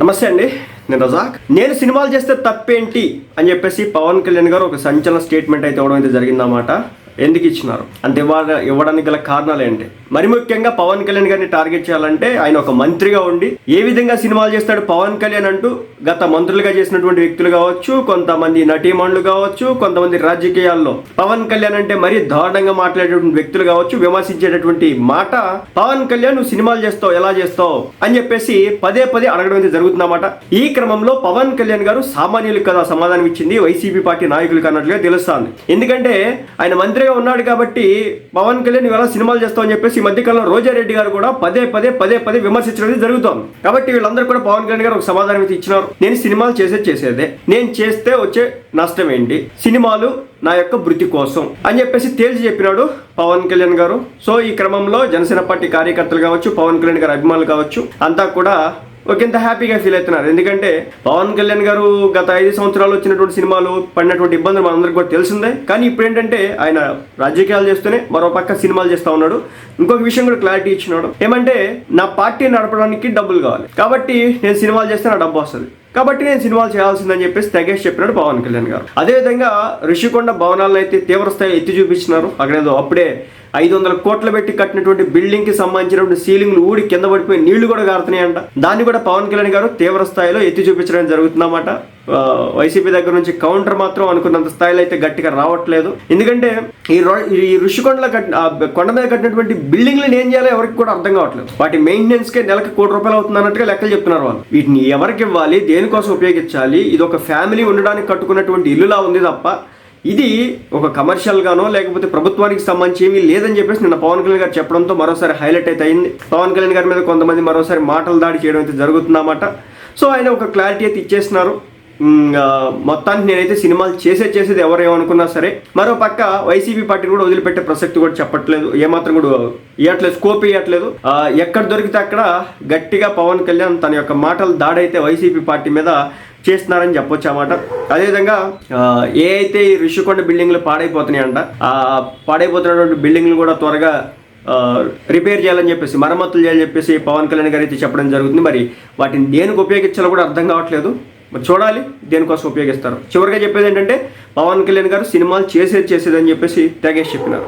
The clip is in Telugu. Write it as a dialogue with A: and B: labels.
A: నమస్తే అండి నేను రజాక్. నేను సినిమాలు చేస్తే తప్పేంటి అని చెప్పేసి పవన్ కళ్యాణ్ గారు ఒక సంచలన స్టేట్మెంట్ అయితే ఇవ్వడం అయితే జరిగిందన్నమాట. ఎందుకు ఇచ్చినారు? అంత ఇవ్వ ఇవ్వడానికి గల కారణాలు ఏంటి? మరి ముఖ్యంగా పవన్ కళ్యాణ్ గారిని టార్గెట్ చేయాలంటే ఆయన ఒక మంత్రిగా ఉండి ఏ విధంగా సినిమాలు చేస్తాడు పవన్ కళ్యాణ్ అంటూ గత మంత్రులుగా చేసినటువంటి వ్యక్తులు కావచ్చు కొంతమంది నటీమణులు కావచ్చు కొంతమంది రాజకీయాల్లో పవన్ కళ్యాణ్ అంటే మరీ దారుణంగా మాట్లాడేటువంటి వ్యక్తులు కావచ్చు విమర్శించేటటువంటి మాట పవన్ కళ్యాణ్ నువ్వు సినిమాలు చేస్తావు ఎలా చేస్తావు? అని చెప్పేసి పదే పదే అడగడం అయితే జరుగుతుందన్నమాట ఈ క్రమంలో పవన్ కళ్యాణ్ గారు సామాన్యులకు కదా సమాధానం ఇచ్చింది వైసీపీ పార్టీ నాయకులకు అన్నట్లుగా తెలుస్తాను ఎందుకంటే ఆయన మంత్రి మంత్రిగా ఉన్నాడు కాబట్టి పవన్ కళ్యాణ్ ఇవాళ సినిమాలు చేస్తావు అని చెప్పేసి ఈ మధ్యకాలంలో రోజారెడ్డి గారు కూడా పదే పదే పదే పదే విమర్శించడం అయితే జరుగుతోంది. కాబట్టి వీళ్ళందరూ కూడా పవన్ కళ్యాణ్ గారు ఒక సమాధానం అయితే ఇచ్చినారు. నేను సినిమాలు చేసేది చేసేదే. నేను చేస్తే వచ్చే నష్టం ఏంటి? సినిమాలు నా యొక్క వృత్తి కోసం అని చెప్పేసి తేల్చి చెప్పినాడు పవన్ కళ్యాణ్ గారు. సో ఈ క్రమంలో జనసేన పార్టీ కార్యకర్తలు కావచ్చు పవన్ కళ్యాణ్ గారి అభిమానులు కావచ్చు అంతా కూడా ఒకంత హ్యాపీగా ఫీల్ అవుతున్నారు. ఎందుకంటే పవన్ కళ్యాణ్ గారు గత ఐదు సంవత్సరాలు వచ్చినటువంటి సినిమాలు పడినటువంటి ఇబ్బందులు మనందరికీ కూడా తెలిసిందే. కానీ ఇప్పుడు ఏంటంటే ఆయన రాజకీయాలు చేస్తూనే మరో పక్క సినిమాలు చేస్తూ ఉన్నాడు. ఇంకొక విషయం కూడా క్లారిటీ ఇచ్చినాడు ఏమంటే నా పార్టీ నడపడానికి డబ్బులు కావాలి. కాబట్టి నేను సినిమాలు చేస్తే నా డబ్బు వస్తుంది. కాబట్టి నేను సినిమాలు చేయాల్సిందని చెప్పేసి తెగేసి చెప్పినాడు పవన్ కళ్యాణ్ గారు. అదేవిధంగా రిషికొండ భవనాలను అయితే తీవ్రస్థాయి ఎత్తి చూపించినారు. అక్కడేదో అప్పుడే ఐదు వందల కోట్లు పెట్టి కట్టినటువంటి బిల్డింగ్కి సంబంధించినటువంటి సీలింగ్లు ఊడి కింద పడిపోయి నీళ్ళు కూడా కారుతున్నాయంట దాన్ని కూడా పవన్ కళ్యాణ్ గారు తీవ్ర స్థాయిలో ఎత్తి చూపించడం జరుగుతుందన్నమాట. వైసీపీ దగ్గర నుంచి కౌంటర్ మాత్రం అనుకున్నంత స్థాయిలో అయితే గట్టిగా రావట్లేదు. ఎందుకంటే ఈ ఈ ఋషికొండలో కొండ మీద కట్టినటువంటి బిల్డింగ్లను ఏం చేయాలో ఎవరికి కూడా అర్థం కావట్లేదు. వాటి మెయింటెనెన్స్ కే నెలకు కోటి రూపాయలు అవుతుంది అన్నట్టుగా లెక్కలు చెప్తున్నారు వాళ్ళు. వీటిని ఎవరికి ఇవ్వాలి దేనికోసం ఉపయోగించాలి ఇది ఒక ఫ్యామిలీ ఉండడానికి కట్టుకున్నటువంటి ఇల్లులా ఉంది తప్ప ఇది ఒక కమర్షియల్ గానో లేకపోతే ప్రభుత్వానికి సంబంధించి ఏమీ లేదని చెప్పేసి నిన్న పవన్ కళ్యాణ్ గారు చెప్పడంతో మరోసారి హైలైట్ అయితే అయింది. పవన్ కళ్యాణ్ గారి మీద కొంతమంది మరోసారి మాటలు దాడి చేయడం అయితే జరుగుతుందన్నమాట. సో ఆయన ఒక క్లారిటీ అయితే ఇచ్చేస్తున్నారు. మొత్తానికి నేనైతే సినిమాలు చేసే చేసేది ఎవరేమనుకున్నా సరే మరో పక్క వైసీపీ పార్టీని కూడా వదిలిపెట్టే ప్రసక్తి కూడా చెప్పట్లేదు. ఏమాత్రం కూడా ఇవ్వట్లేదు స్కోప్ ఇవ్వట్లేదు ఎక్కడ దొరికితే అక్కడ గట్టిగా పవన్ కళ్యాణ్ తన యొక్క మాటలు దాడైతే వైసీపీ పార్టీ మీద చేస్తున్నారని చెప్పొచ్చు అన్నమాట. అదేవిధంగా ఏ అయితే ఈ రిషికొండ బిల్డింగ్లు పాడైపోతున్నాయంట ఆ పాడైపోతున్నటువంటి బిల్డింగ్లు కూడా త్వరగా రిపేర్ చేయాలని చెప్పేసి మరమ్మతులు చేయాలని చెప్పేసి పవన్ కళ్యాణ్ గారు అయితే చెప్పడం జరుగుతుంది. మరి వాటిని దేనికి ఉపయోగించాలో కూడా అర్థం కావట్లేదు. మరి చూడాలి దేనికోసం ఉపయోగిస్తారు. చివరిగా చెప్పేది ఏంటంటే పవన్ కళ్యాణ్ గారు సినిమాలు చేసేది చేసేది అని చెప్పేసి తెగేసి చెప్పినారు.